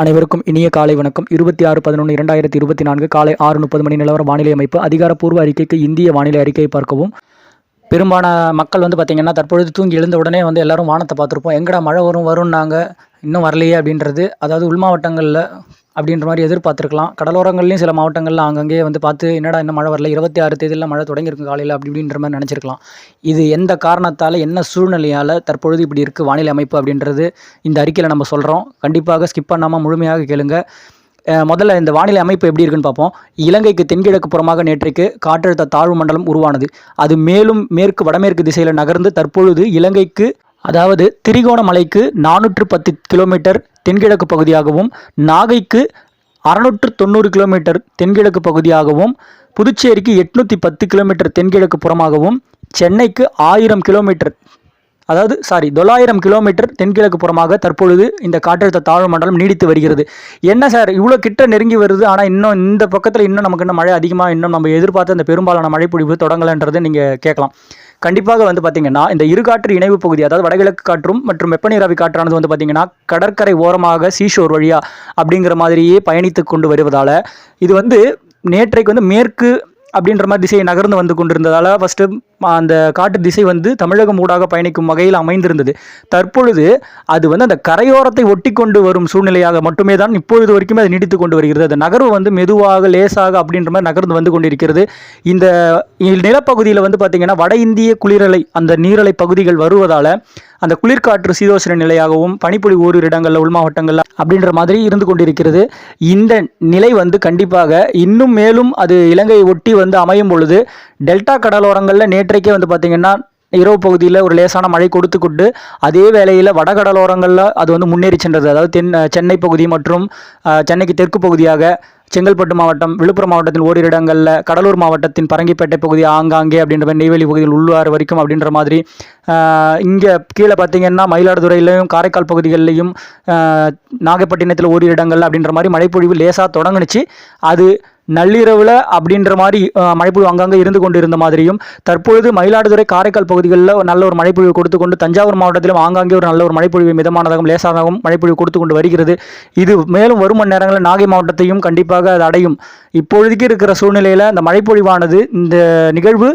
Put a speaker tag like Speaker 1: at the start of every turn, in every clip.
Speaker 1: அனைவருக்கும் இனிய காலை வணக்கம். இருபத்தி ஆறு பதினொன்று இரண்டாயிரத்தி இருபத்தி நான்கு காலை ஆறு முப்பது மணி நிலவர வானிலை அமைப்பு அதிகாரப்பூர்வ அறிக்கைக்கு இந்திய வானிலை அறிக்கையை பார்க்கவும். பெரும்பாலான மக்கள் வந்து பார்த்திங்கன்னா தற்பொழுது தூங்கி எழுந்த உடனே வந்து எல்லாரும் வானத்தை பார்த்துருப்போம். எங்கடா மழை வரும் வரும்னாங்க இன்னும் வரலையே அப்படின்றது. அதாவது உள் மாவட்டங்களில் அப்படின்ற மாதிரி எதிர்பார்த்துருக்கலாம். கடலோரங்கள்லையும் சில மாவட்டங்களில் அங்கங்கே வந்து பார்த்து என்னடா இன்னும் மழை வரல? இருபத்தி ஆறு தேதியில் மழை தொடங்கியிருக்கு காலையில் அப்படி இப்படின்ற மாதிரி நினச்சிருக்கலாம். இது எந்த காரணத்தால் என்ன சூழ்நிலையால் தற்பொழுது இப்படி இருக்குது வானிலை அமைப்பு அப்படின்றது இந்த அறிக்கையில் நம்ம சொல்கிறோம் கண்டிப்பாக ஸ்கிப் பண்ணாமல் முழுமையாக கேளுங்க. முதல்ல இந்த வானிலை அமைப்பு எப்படி இருக்குன்னு பார்ப்போம். இலங்கைக்கு தென்கிழக்கு புறமாக நேற்றைக்கு காற்றழுத்த தாழ்வு மண்டலம் உருவானது. அது மேலும் மேற்கு வடமேற்கு திசையில் நகர்ந்து தற்பொழுது இலங்கைக்கு அதாவது திரிகோணமலைக்கு நானூற்று பத்து கிலோமீட்டர் தென்கிழக்கு பகுதியாகவும் நாகைக்கு அறுநூற்று தொண்ணூறு கிலோமீட்டர் தென்கிழக்கு பகுதியாகவும் புதுச்சேரிக்கு எட்நூற்றி பத்து கிலோமீட்டர் தென்கிழக்கு புறமாகவும் சென்னைக்கு ஆயிரம் கிலோமீட்டர் அதாவது சாரி தொள்ளாயிரம் கிலோமீட்டர் தென்கிழக்கு புறமாக தற்பொழுது இந்த காற்றழுத்த தாழ்வு மண்டலம் நீடித்து வருகிறது. என்ன சார் இவ்வளோ கிட்ட நெருங்கி வருது ஆனால் இன்னும் இந்த பக்கத்தில் இன்னும் நமக்கு இன்னும் மழை அதிகமாக இன்னும் நம்ம எதிர்பார்த்த அந்த பெரும்பாலான மழைப்பொழிவு தொடங்கலைன்றதை நீங்கள் கேட்கலாம். கண்டிப்பாக வந்து பார்த்தீங்கன்னா இந்த இருகாற்று இணைவு பகுதி அதாவது வடகிழக்கு காற்றும் மற்றும் வெப்பநீராவி காற்றானது வந்து பார்த்தீங்கன்னா கடற்கரை ஓரமாக சீஷோர் வழியாக அப்படிங்கிற மாதிரியே பயணித்து கொண்டு வருவதால் இது வந்து நேற்றைக்கு வந்து மேற்கு அப்படின்ற மாதிரி திசையை நகர்ந்து வந்து கொண்டிருந்ததால் ஃபஸ்ட்டு அந்த காட்டு திசை வந்து தமிழகம் ஊடாக பயணிக்கும் வகையில் அமைந்திருந்தது. தற்பொழுது அது வந்து அந்த கரையோரத்தை ஒட்டி கொண்டு வரும் சூழ்நிலையாக மட்டுமே தான் இப்பொழுது வரைக்குமே அது நீடித்து கொண்டு வருகிறது. அந்த நகர்வு வந்து மெதுவாக லேசாக அப்படின்ற மாதிரி நகர்ந்து வந்து கொண்டிருக்கிறது. இந்த நிலப்பகுதியில் வந்து பார்த்திங்கன்னா வட இந்திய குளிரலை அந்த நீரலை பகுதிகள் வருவதால் அந்த குளிர்காற்று சீதோசன நிலையாகவும் பனிப்பொழி ஓரிரு இடங்களில் உள் மாவட்டங்களில் அப்படின்ற மாதிரி இருந்து கொண்டிருக்கிறது. இந்த நிலை வந்து கண்டிப்பாக இன்னும் மேலும் அது இலங்கையை ஒட்டி வந்து அமையும் பொழுது டெல்டா கடலோரங்களில் நேற்றைக்கே வந்து பார்த்திங்கன்னா இரவு பகுதியில் ஒரு லேசான மழை கொடுத்து கொண்டு அதே வேளையில் வடகடலோரங்களில் அது வந்து முன்னேறி சென்றது. அதாவது தென் சென்னை பகுதி மற்றும் சென்னைக்கு தெற்கு பகுதியாக செங்கல்பட்டு மாவட்டம் விழுப்புரம் மாவட்டத்தில் ஓரிரு இடங்களில் கடலூர் மாவட்டத்தின் பரங்கிப்பேட்டை பகுதி ஆங்காங்கே அப்படின்ற மாதிரி நெய்வேலி பகுதியில் உள்ளாறு வரைக்கும் அப்படின்ற மாதிரி இங்கே கீழே பார்த்தீங்கன்னா மயிலாடுதுறையிலையும் காரைக்கால் பகுதிகளிலையும் நாகைப்பட்டினத்தில் நாகப்பட்டினத்தில் ஓரிரு இடங்கள் அப்படின்ற மாதிரி மழைப்பொழிவு லேசாக தொடங்குனுச்சு. அது நள்ளிரவில் அப்படின்ற மாதிரி மழைப்பொழிவு அங்கங்கே இருந்து கொண்டு இருந்த மாதிரியும் தற்பொழுது மயிலாடுதுறை காரைக்கால் பகுதிகளில் நல்ல ஒரு மழைப்பொழிவு கொடுத்து கொண்டு தஞ்சாவூர் மாவட்டத்திலும் ஆங்காங்கே ஒரு நல்ல ஒரு மழைப்பொழிவு மிதமானதாகவும் லேசாகவும் மழைப்பொழிவு கொடுத்து கொண்டு வருகிறது. இது மேலும் வரும் மணி நேரங்களில் நாகை மாவட்டத்தையும் கண்டிப்பாக அது அடையும். இப்பொழுதுக்கு இருக்கிற சூழ்நிலையில் அந்த மழைப்பொழிவானது இந்த நிகழ்வு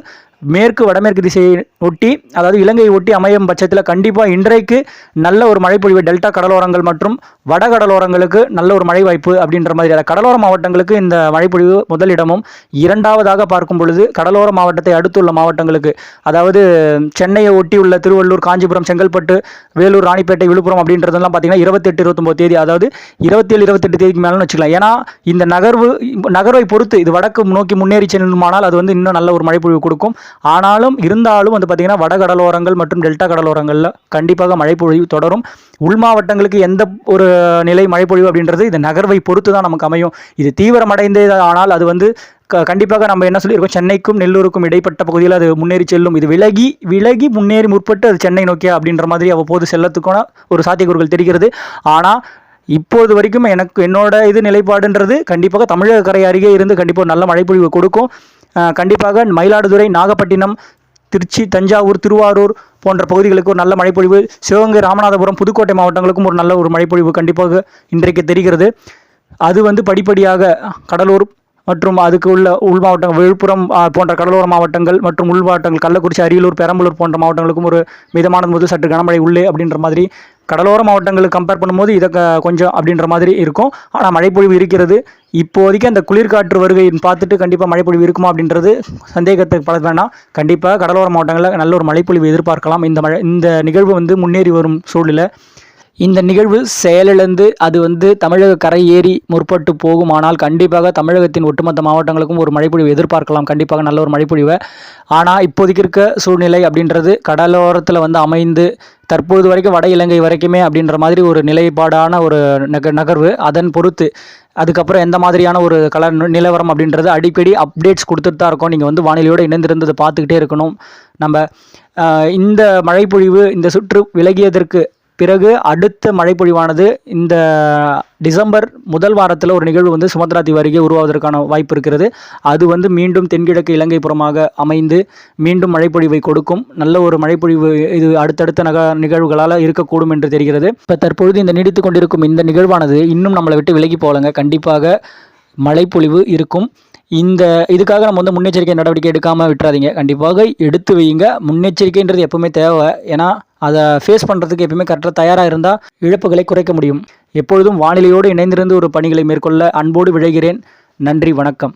Speaker 1: மேற்கு வடமேற்கு திசையை ஒட்டி அதாவது இலங்கையை ஒட்டி அமையும் பட்சத்தில் கண்டிப்பாக இன்றைக்கு நல்ல ஒரு மழைப்பொழிவு டெல்டா கடலோரங்கள் மற்றும் வட கடலோரங்களுக்கு நல்ல ஒரு மழை வாய்ப்பு அப்படின்ற மாதிரி. கடலோர மாவட்டங்களுக்கு இந்த மழைப்பொழிவு முதலிடமும் இரண்டாவதாக பார்க்கும் பொழுது கடலோர மாவட்டத்தை அடுத்துள்ள மாவட்டங்களுக்கு அதாவது சென்னையை ஒட்டியுள்ள திருவள்ளூர் காஞ்சிபுரம் செங்கல்பட்டு வேலூர் ராணிப்பேட்டை விழுப்புரம் அப்படின்றதெல்லாம் பார்த்தீங்கன்னா இருபத்தெட்டு இருபத்தொம்போது தேதி அதாவது இருபத்தேழு இருபத்தெட்டு தேதிக்கு மேலே வச்சுக்கலாம். ஏன்னா இந்த நகர்வு நகர்வை பொறுத்து இது வடக்கு நோக்கி முன்னேறி செல்லுமானால் அது வந்து இன்னும் நல்ல ஒரு மழைப்பொழிவு கொடுக்கும். ஆனாலும் இருந்தாலும் வந்து பார்த்திங்கன்னா வட கடலோரங்கள் மற்றும் டெல்டா கடலோரங்களில் கண்டிப்பாக மழைப்பொழிவு தொடரும். உள் மாவட்டங்களுக்கு எந்த ஒரு நிலை மழைப்பொழிவு அப்படின்றது இந்த நகர்வை பொறுத்து தான் நமக்கு அமையும். இது தீவிரமடைந்தே ஆனால் அது வந்து க கண்டிப்பாக நம்ம என்ன சொல்லியிருக்கோம்? சென்னைக்கும் நெல்லூருக்கும் இடைப்பட்ட பகுதியில் அது முன்னேறி செல்லும். இது விலகி விலகி முன்னேறி முற்பட்டு அது சென்னை நோக்கியா அப்படின்ற மாதிரி அவ்வப்போது செல்லத்துக்கான ஒரு சாத்தியக்கூறுகள் தெரிகிறது. ஆனால் இப்போது வரைக்கும் எனக்கு என்னோட இது நிலைப்பாடுன்றது கண்டிப்பாக தமிழக கரை அருகே இருந்து கண்டிப்பாக நல்ல மழைப்பொழிவு கொடுக்கும். கண்டிப்பாக மயிலாடுதுறை நாகப்பட்டினம் திருச்சி தஞ்சாவூர் திருவாரூர் போன்ற பகுதிகளுக்கு ஒரு நல்ல மழைப்பொழிவு சிவகங்கை ராமநாதபுரம் புதுக்கோட்டை மாவட்டங்களுக்கும் ஒரு நல்ல ஒரு மழைப்பொழிவு கண்டிப்பாக இன்றைக்கு தெரிகிறது. அது வந்து படிப்படியாக கடலூர் மற்றும் அதுக்கு உள்ள உள் மாவட்டம் விழுப்புரம் போன்ற கடலோர மாவட்டங்கள் மற்றும் உள் மாவட்டங்கள் கள்ளக்குறிச்சி அரியலூர் பெரம்பலூர் போன்ற மாவட்டங்களுக்கும் ஒரு மிதமான முதல் சற்று கனமழை உள்ளே அப்படின்ற மாதிரி கடலோர மாவட்டங்களுக்கு கம்பேர் பண்ணும்போது இதை கொஞ்சம் அப்படின்ற மாதிரி இருக்கும். ஆனால் மழைப்பொழிவு இருக்கிறது. இப்போதைக்கு அந்த குளிர்காற்று வருகையின் பார்த்துட்டு கண்டிப்பாக மழைப்பொழிவு இருக்குமா அப்படின்றது சந்தேகத்துக்கு பட வேணாம். கண்டிப்பாக கடலோர மாவட்டங்களில் நல்ல ஒரு மழைப்பொழிவு எதிர்பார்க்கலாம். இந்த மழை இந்த நிகழ்வு வந்து முன்னேறி வரும் சூழ்நிலை. இந்த நிகழ்வு செயலிழந்து அது வந்து தமிழக கரை ஏறி முற்பட்டு போகுமானால் கண்டிப்பாக தமிழகத்தின் ஒட்டுமொத்த மாவட்டங்களுக்கும் ஒரு மழைப்பொழிவு எதிர்பார்க்கலாம். கண்டிப்பாக நல்ல ஒரு மழைப்பொழிவை. ஆனால் இப்போதைக்கு இருக்க சூழ்நிலை அப்படின்றது கடலோரத்தில் வந்து அமைந்து தற்போது வரைக்கும் வட இலங்கை வரைக்குமே அப்படின்ற மாதிரி ஒரு நிலைப்பாடான ஒரு நக நகர்வு. அதன் பொறுத்து அதுக்கப்புறம் எந்த மாதிரியான ஒரு கல நிலவரம் அப்படின்றது அடிக்கடி அப்டேட்ஸ் கொடுத்துட்டு தான் இருக்கோம். நீங்கள் வந்து வானிலையோடு இணைந்திருந்தது பார்த்துக்கிட்டே இருக்கணும். நம்ம இந்த மழைப்பொழிவு இந்த சுற்று விலகியதற்கு பிறகு அடுத்த மழைப்பொழிவானது இந்த டிசம்பர் முதல் வாரத்தில் ஒரு நிகழ்வு வந்து சுமத்ரா தீவு அருகே உருவாவதற்கான வாய்ப்பு இருக்கிறது. அது வந்து மீண்டும் தென்கிழக்கு இலங்கை புறமாக அமைந்து மீண்டும் மழைப்பொழிவை கொடுக்கும். நல்ல ஒரு மழைப்பொழிவு இது அடுத்தடுத்த நக நிகழ்வுகளால் இருக்கக்கூடும் என்று தெரிகிறது. இப்போ தற்பொழுது இந்த நீடித்து கொண்டிருக்கும் இந்த நிகழ்வானது இன்னும் நம்மளை விட்டு விலகி போகலங்க. கண்டிப்பாக மழைப்பொழிவு இருக்கும். இந்த இதுக்காக நம்ம வந்து முன்னெச்சரிக்கை நடவடிக்கை எடுக்காமல் விட்டுறாதீங்க. கண்டிப்பாக எடுத்து வையுங்க. முன்னெச்சரிக்கைன்றது எப்பவுமே தேவை. ஏன்னா அதை ஃபேஸ் பண்ணுறதுக்கு எப்பவுமே கரெக்டாக தயாராக இருந்தால் இழப்புகளை குறைக்க முடியும். எப்பொழுதும் வானிலையோடு இணைந்திருந்து ஒரு பணிகளை மேற்கொள்ள அன்போடு விழைகிறேன். நன்றி வணக்கம்.